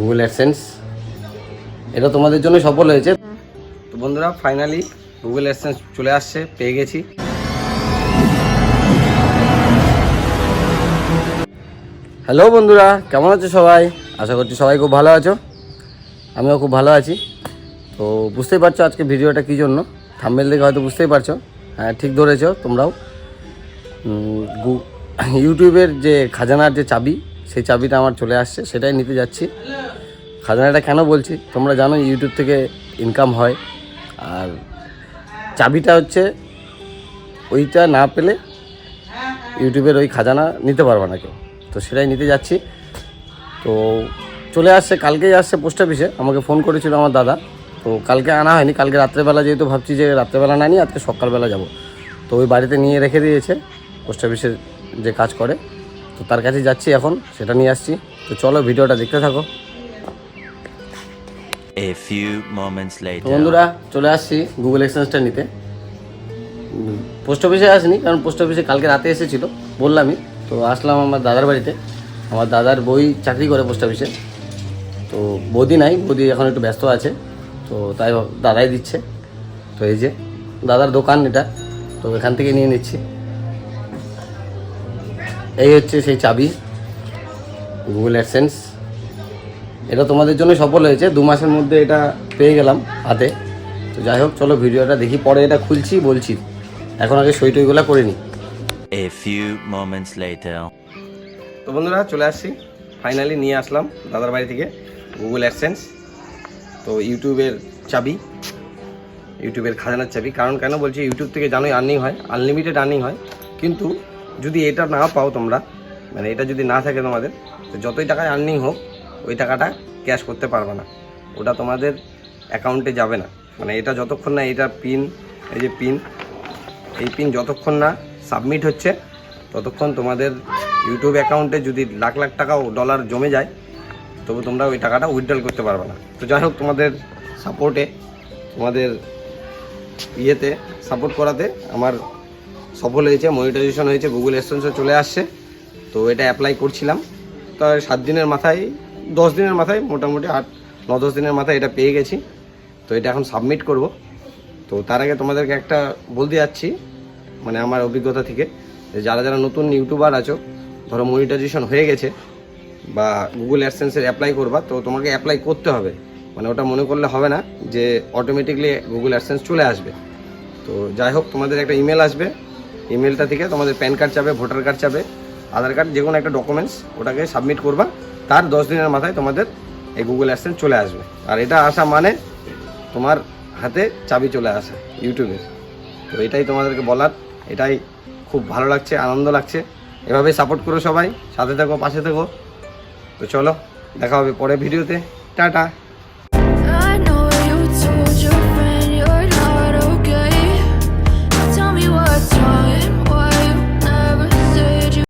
Google AdSense এটা তোমাদের জন্য সফল হয়েছে। তো বন্ধুরা ফাইনালি গুগল অ্যাডসেন্স চলে আসছে, পেয়ে গেছি। হ্যালো বন্ধুরা, কেমন আছো সবাই? আশা করছি সবাই খুব ভালো আছো। আমিও খুব ভালো আছি। তো বুঝতেই পারছ আজকে ভিডিওটা কী জন্য? থাম্বেল দেখে হয়তো বুঝতেই পারছ। হ্যাঁ ঠিক ধরেছো তোমরাও। ইউটিউবের যে খাজানার যে চাবি, সেই চাবিটা আমার চলে আসছে, সেটাই নিতে যাচ্ছি। খাজানাটা কেন বলছি? তোমরা জানো ইউটিউব থেকে ইনকাম হয়। আর চাবিটা হচ্ছে, ওইটা না পেলে ইউটিউবের ওই খাজানা নিতে পারবে না কেউ। তো সেটাই নিতে যাচ্ছি। তো চলে আসছে, কালকেই আসছে পোস্ট অফিসে আমাকে ফোন করেছিল আমার দাদা। তো কালকে আনা হয়নি, কালকে রাত্রেবেলা যেহেতু ভাবছি যে রাত্রেবেলা না নিয়ে আজকে সকালবেলা যাব। তো ওই বাড়িতে নিয়ে রেখে দিয়েছে পোস্ট অফিসের যে কাজ করে। তো তার কাছে যাচ্ছি এখন, সেটা নিয়ে আসছি। তো চলো, ভিডিওটা দেখতে থাকো। A few moments later. বন্ধুরা, চলে আসছি গুগল এক্সচেঞ্জটা নিতে। পোস্ট অফিসে আসিনি, কারণ পোস্ট অফিসে কালকে রাতে এসেছিল, বললামই। তো আসলাম আমার দাদার বাড়িতে। আমার দাদার বই চাকরি করে পোস্ট অফিসে। তো বৌদি নাই, বৌদি এখন একটু ব্যস্ত আছে। তো তাই দাদাই দিচ্ছে। তো এই যে, দাদার দোকান এটা। তো এখান থেকে নিয়ে নিচ্ছি। এই হচ্ছে সেই চাবি গুগল অ্যাডসেন্স এটা তোমাদের জন্য সফল হয়েছে। দু মাসের মধ্যে এটা পেয়ে গেলাম হাতে। তো যাই হোক চলো ভিডিওটা দেখি পরে এটা খুলছি বলছি। এখন আগে সই টইগুলো করে নিই। A few moments later. তো বন্ধুরা চলে আসছি। ফাইনালি নিয়ে আসলাম দাদার বাড়ি থেকে গুগল অ্যাডসেন্স তো ইউটিউবের চাবি ইউটিউবের খাজানার চাবি। কারণ কেন বলছি ইউটিউব থেকে জানোই আর্নিং হয় আনলিমিটেড আর্নিং হয়। কিন্তু যদি এটা না পাও তোমরা মানে এটা যদি না থাকে তোমাদের তো যতই টাকায় আর্নিং হোক ওই টাকাটা ক্যাশ করতে পারবে না। ওটা তোমাদের অ্যাকাউন্টে যাবে না। মানে এটা যতক্ষণ না এটা পিন এই যে পিন এই পিন যতক্ষণ না সাবমিট হচ্ছে, ততক্ষণ তোমাদের ইউটিউব অ্যাকাউন্টে যদি লাখ লাখ টাকা ডলার জমে যায়, তবু তোমরা ওই টাকাটা উইথড্রল করতে পারবে না। তো যাই হোক, তোমাদের সাপোর্টে তোমাদের ইয়েতে সাপোর্ট করাতে আমার সফল হয়েছে মনিটাইজেশন হয়েছে গুগল এক্সটেন্সও চলে আসছে। তো এটা অ্যাপ্লাই করছিলাম। তো সাত দিনের মাথায় দশ দিনের মাথায়, মোটামুটি আট, ন, দশ দিনের মাথায় এটা পেয়ে গেছি। তো এটা এখন সাবমিট করব। তো তার আগে তোমাদেরকে একটা বলতে যাচ্ছি মানে আমার অভিজ্ঞতা থেকে, যে যারা যারা নতুন ইউটিউবার আছো, ধরো মনিটাইজেশন হয়ে গেছে, বা গুগল অ্যাডসেন্সের অ্যাপ্লাই করবা, তো তোমাকে অ্যাপ্লাই করতে হবে। মানে ওটা মনে করলে হবে না, যে অটোমেটিকলি গুগল অ্যাডসেন্স চলে আসবে। তো যাই হোক, তোমাদের একটা ইমেল আসবে। ইমেলটা থেকে তোমাদের প্যান কার্ড চাবে ভোটার কার্ড চাবে, আধার কার্ড যে কোনো একটা ডকুমেন্টস ওটাকে সাবমিট করবা। তার দশ দিনের মাথায় তোমাদের এই গুগল অ্যাডসেন্স চলে আসবে। আর এটা আসা মানে তোমার হাতে চাবি চলে আসে ইউটিউবের তো এটাই তোমাদেরকে বলার, এটাই খুব ভালো লাগছে, আনন্দ লাগছে। এভাবে সাপোর্ট করো সবাই, সাথে থাকো, পাশে থাকো। তো চলো, দেখা হবে পরে ভিডিওতে। টাটা।